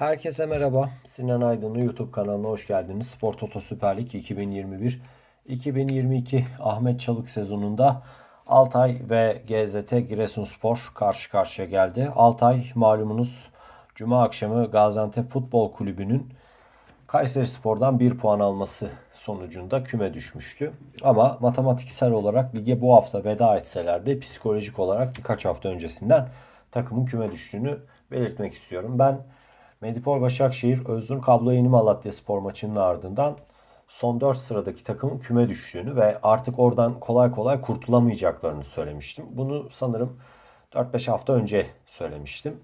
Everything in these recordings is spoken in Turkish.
Herkese merhaba. Sinan Aydın'ın YouTube kanalına hoş geldiniz. Spor Toto Süper Lig 2021-2022 Ahmet Çalık sezonunda Altay ve GZT Giresunspor karşı karşıya geldi. Altay malumunuz Cuma akşamı Gaziantep Futbol Kulübü'nün Kayseri Spor'dan 1 puan alması sonucunda küme düşmüştü. Ama matematiksel olarak lige bu hafta veda etseler de psikolojik olarak birkaç hafta öncesinden takımın küme düştüğünü belirtmek istiyorum. Ben Medipol Başakşehir Özgür Kablo Yeni Malatya Spor maçının ardından son 4 sıradaki takımın küme düştüğünü ve artık oradan kolay kolay kurtulamayacaklarını söylemiştim. Bunu sanırım 4-5 hafta önce söylemiştim.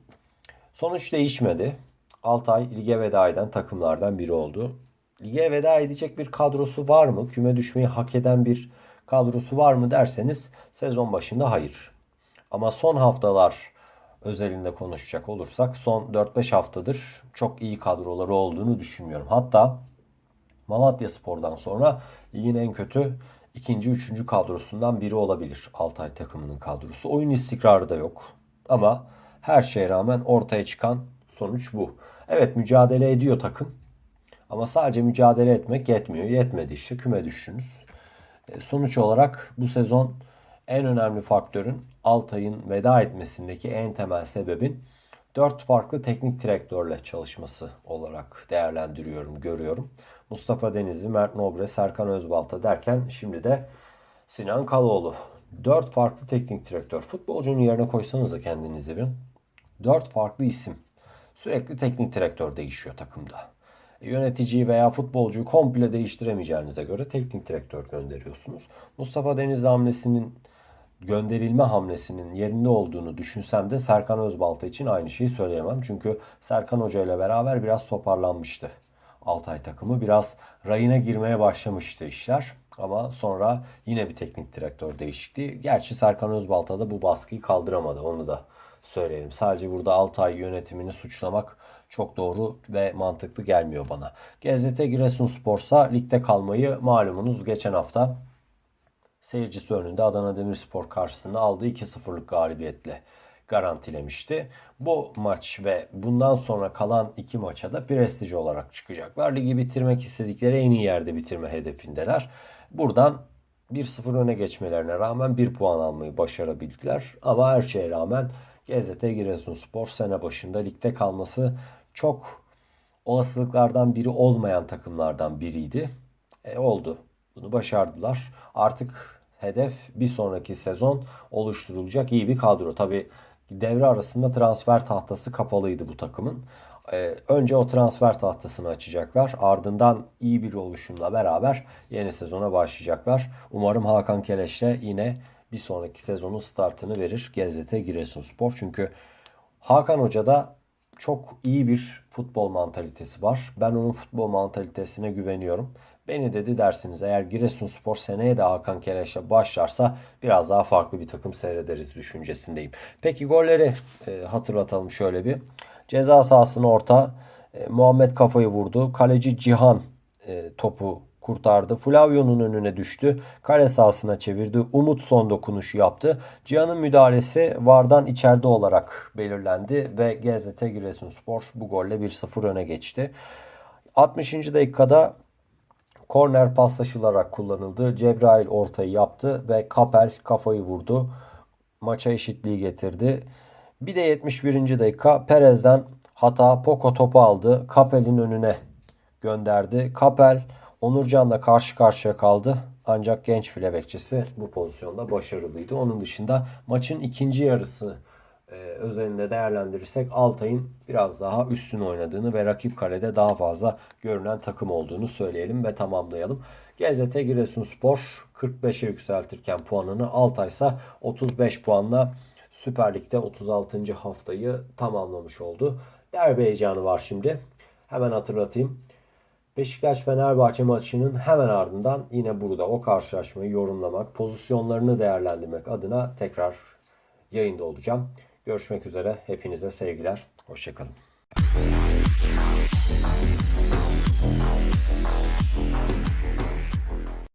Sonuç değişmedi. Altay lige veda eden takımlardan biri oldu. Lige veda edecek bir kadrosu var mı? Küme düşmeyi hak eden bir kadrosu var mı derseniz sezon başında hayır. Ama son haftalar özelinde konuşacak olursak son 4-5 haftadır çok iyi kadroları olduğunu düşünmüyorum. Hatta Malatya Spor'dan sonra ligin en kötü ikinci, üçüncü kadrosundan biri olabilir Altay takımının kadrosu. Oyun istikrarı da yok. Ama her şeye rağmen ortaya çıkan sonuç bu. Evet mücadele ediyor takım. Ama sadece mücadele etmek yetmiyor. Yetmedi işte küme düştünüz. E, Sonuç olarak bu sezon en önemli faktörün Altay'ın veda etmesindeki en temel sebebin dört farklı teknik direktörle çalışması olarak değerlendiriyorum, görüyorum. Mustafa Denizli, Mert Nobre, Serkan Özbalta derken şimdi de Sinan Kaloğlu. Dört farklı teknik direktör. Futbolcunun yerine koysanız da kendinizi bir. Dört farklı isim. Sürekli teknik direktör değişiyor takımda. E, Yöneticiyi veya futbolcuyu komple değiştiremeyeceğinize göre teknik direktör gönderiyorsunuz. Mustafa Denizli hamlesinin gönderilme hamlesinin yerinde olduğunu düşünsem de Serkan Özbalta için aynı şeyi söyleyemem. Çünkü Serkan Hoca ile beraber biraz toparlanmıştı. Altay takımı biraz rayına girmeye başlamıştı işler. Ama sonra yine bir teknik direktör değişikliği. Gerçi Serkan Özbalta da bu baskıyı kaldıramadı. Onu da söyleyelim. Sadece burada Altay yönetimini suçlamak çok doğru ve mantıklı gelmiyor bana. GZT Giresunspor'sa ligde kalmayı malumunuz geçen hafta seyircisi önünde Adana Demirspor karşısında aldığı 2-0'lık galibiyetle garantilemişti. Bu maç ve bundan sonra kalan iki maça da prestij olarak çıkacaklar. Ligi bitirmek istedikleri en iyi yerde bitirme hedefindeler. Buradan 1-0 öne geçmelerine rağmen 1 puan almayı başarabildiler. Ama her şeye rağmen GZT Giresunspor sene başında ligde kalması çok olasılıklardan biri olmayan takımlardan biriydi. E, oldu. Bunu başardılar. Artık hedef bir sonraki sezon oluşturulacak iyi bir kadro. Tabi devre arasında transfer tahtası kapalıydı bu takımın. Ee, önce o transfer tahtasını açacaklar. Ardından iyi bir oluşumla beraber yeni sezona başlayacaklar. Umarım Hakan Keleş'le yine bir sonraki sezonun startını verir GZT Giresunspor. Çünkü Hakan Hoca'da çok iyi bir futbol mantalitesi var. Ben onun futbol mantalitesine güveniyorum. Beni dedi dersiniz eğer Giresunspor seneye de Hakan Keleş'e başlarsa biraz daha farklı bir takım seyrederiz düşüncesindeyim. Peki golleri e, hatırlatalım şöyle bir. Ceza sahasına orta e, Muhammed kafayı vurdu. Kaleci Cihan e, topu kurtardı. Flavio'nun önüne düştü. Kale sahasına çevirdi. Umut son dokunuşu yaptı. Cihan'ın müdahalesi VAR'dan içeride olarak belirlendi ve GZT Giresunspor bu golle 1-0 öne geçti. 60. dakikada korner paslaşılarak kullanıldı. Cebrail ortayı yaptı ve Kapel kafayı vurdu. Maça eşitliği getirdi. Bir de 71. dakika Perez'den hata Poko topu aldı. Kapel'in önüne gönderdi. Kapel Onurcan'la karşı karşıya kaldı. Ancak genç file bekçisi bu pozisyonda başarılıydı. Onun dışında maçın ikinci yarısı e, özelinde değerlendirirsek Altay'ın biraz daha üstün oynadığını ve rakip kalede daha fazla görünen takım olduğunu söyleyelim ve tamamlayalım. GZT Giresunspor 45'e yükseltirken puanını Altay ise 35 puanla Süper Lig'de 36. haftayı tamamlamış oldu. Derbi heyecanı var şimdi. Hemen hatırlatayım. Beşiktaş-Fenerbahçe maçının hemen ardından yine burada o karşılaşmayı yorumlamak, pozisyonlarını değerlendirmek adına tekrar yayında olacağım. Görüşmek üzere. Hepinize sevgiler. Hoşçakalın.